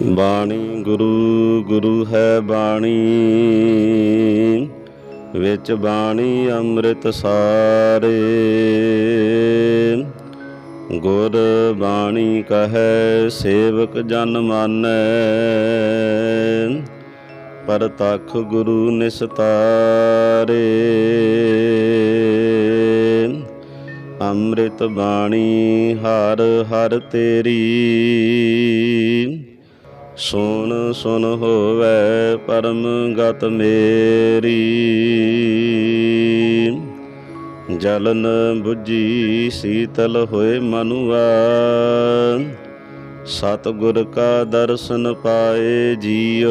ਬਾਣੀ ਗੁਰੂ ਗੁਰੂ ਹੈ ਬਾਣੀ। ਵਿੱਚ ਬਾਣੀ ਅੰਮ੍ਰਿਤ ਸਾਰੇ। ਗੁਰ ਬਾਣੀ ਕਹੈ, ਸੇਵਕ ਜਨ ਮਾਨੈ। ਪਰਤਖ ਗੁਰੂ ਨਿਸਤਾਰੇ। ਅੰਮ੍ਰਿਤ ਬਾਣੀ ਹਰ ਹਰ ਤੇਰੀ। ਸੁਣ ਸੁਣ ਹੋਵੇ ਪਰਮ ਗਤ ਮੇਰੀ। ਜਲਨ 부ਜੀ ਸੀਤਲ ਹੋਏ ਮਨੁਆ। ਸਤਿਗੁਰ ਕਾ ਦਰਸ਼ਨ ਪਾਏ ਜੀਓ।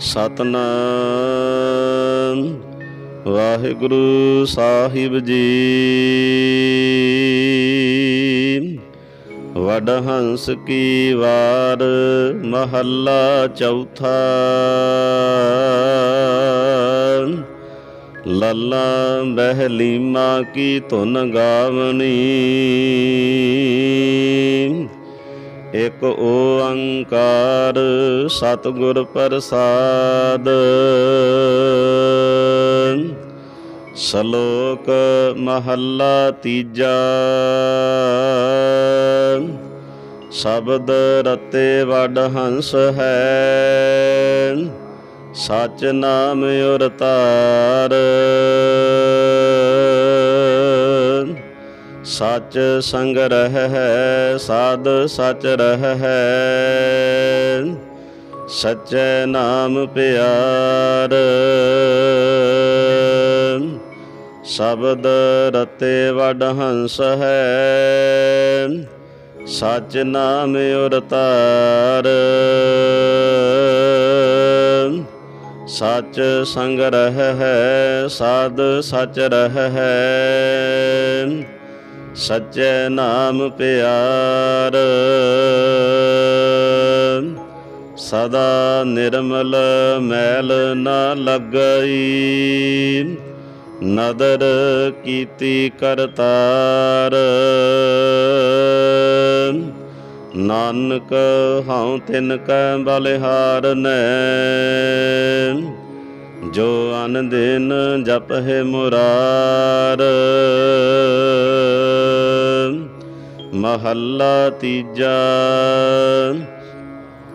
ਸਤਨਾਮ, ਵਾਹਿਗੁਰੂ ਸਾਹਿਬ ਜੀ। ਵਡ ਹੰਸ ਕੀ ਵਾਰ ਮਹੱਲਾ ਚੌਥਾ। ਲੱਲਾ ਬਹਿਲੀਮਾ ਕੀ ਧੁਨ ਗਾਵਣੀ ਇਕ ਓੰਕਾਰ ਸਤਿਗੁਰ ਪ੍ਰਸਾਦ। ਸ਼ਲੋਕ ਮਹੱਲਾ ਤੀਜਾ। ਸ਼ਬਦ ਰਤੇ ਵਡ ਹੰਸ ਹੈ। ਸਚ ਨਾਮ ਉਰ ਤਾਰ। ਸਚ ਸੰਗ ਰਹਿ ਹੈ, ਸਾਧ ਸਚ ਰਹਿ ਹੈ। ਸਚੈ ਨਾਮ ਪਿਆਰ। ਸ਼ਬਦ ਰਤੇ ਵਡ ਹੰਸ ਹੈ। ਸਚ ਨਾਮ ਉਰ ਤਾਰ। ਸਚ ਸੰਗ ਰਹਿ ਹੈ, ਸਾਧ ਸਚ ਰਹਿ ਹੈ। ਸਚੈ ਨਾਮ ਪਿਆਰ। ਸਦਾ ਨਿਰਮਲ ਮੈਲ ਨਾ ਲੱਗਈ। ਨਦਰ ਕੀਤੀ ਕਰਤਾਰ। ਨਾਨਕ ਹਉ ਤਿਨ ਕੈ ਬਲਿਹਾਰ ਨੈ। ਜੋ ਅਨ ਦਿਨ ਹੈ ਮੁਰਾਰ। ਮਹੱਲਾ ਤੀਜਾ।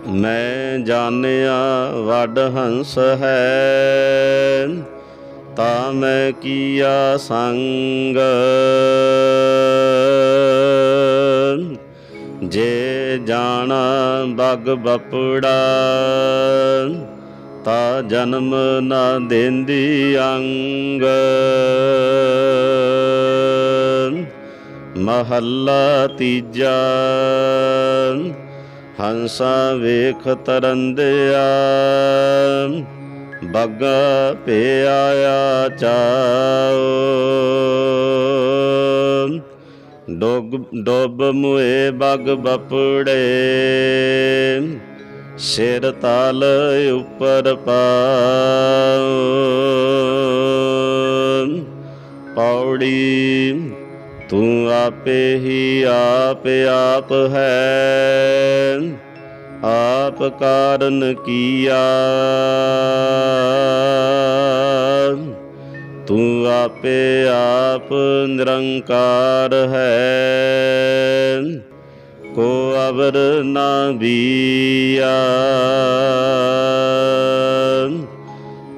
ਮੈਂ ਜਾਣਿਆ ਵੱਡ ਹੰਸ ਹੈ। ਤਾਂ ਮੈਂ ਕੀਆ ਸੰਗ। ਜੇ ਜਾਣਾ ਬਗ ਬਪੜਾ, ਤਾ ਜਨਮ ਨਾ ਦੇਂਦੀ ਅੰਗ। ਮਹੱਲਾ ਤੀਜਾ, ਹੰਸਾ ਵੇਖ ਤਰੰਦਿਆ, ਬੱਗਾ ਭੇ ਆਇਆ ਚਾਓ ਡੋਗ, ਡੋਬ ਮੁਏ ਬਗ ਬਪੜੇ। ਸਿਰ ਤਾਲ ਉੱਪਰ ਪਾਓ ਪੌੜੀ ਤੂੰ ਆਪੇ ਹੀ ਆਪ ਆਪ ਹੈ। ਆਪ ਕਾਰਨ ਕੀਆ। ਆਪੇ ਆਪ ਨਿਰੰਕਾਰ ਹੈ। ਕੋ ਅਵਰ ਨਾ ਬੀਆ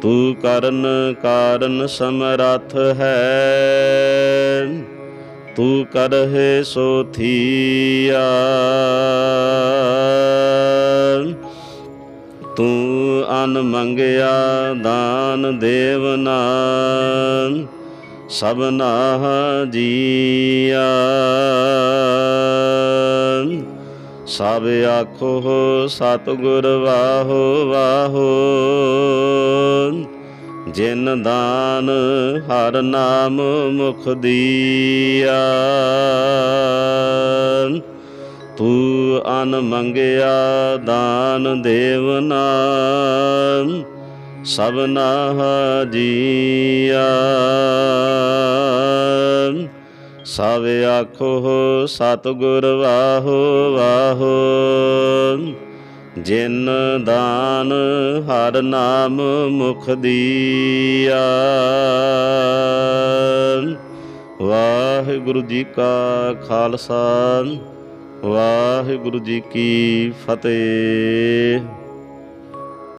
ਤੂੰ ਕਰਨ ਕਾਰਨ ਸਮਰੱਥ ਹੈ। ਤੂੰ ਕਰਹਿ ਸੋ ਥੀਆ। ਤੂੰ ਅਨ ਮੰਗਿਆ ਦਾਨ ਦੇਵਨਾ ਸਭਨਾ ਜੀਆ। ਸਭ ਆਖੋ, ਸਤਿਗੁਰ ਵਾਹੋ ਵਾਹੋ। ਜਿਨ ਦਾਨ ਹਰ ਨਾਮ ਮੁਖ ਦੀਆ। ਤੂੰ ਅਨ ਮੰਗਿਆ ਦਾਨ ਦੇਵਨਾ ਸਭਨਾ ਜੀਆ ਸਭ ਆਖੋ, ਸਤਿਗੁਰ ਵਾਹੋ ਵਾਹੋ। ਜਿਨ ਦਾਨ ਹਰ ਨਾਮ ਮੁਖ ਦੀਆ। ਵਾਹਿਗੁਰੂ ਜੀ ਕਾ ਖਾਲਸਾ, ਵਾਹਿਗੁਰੂ ਜੀ ਕੀ ਫਤਿਹ।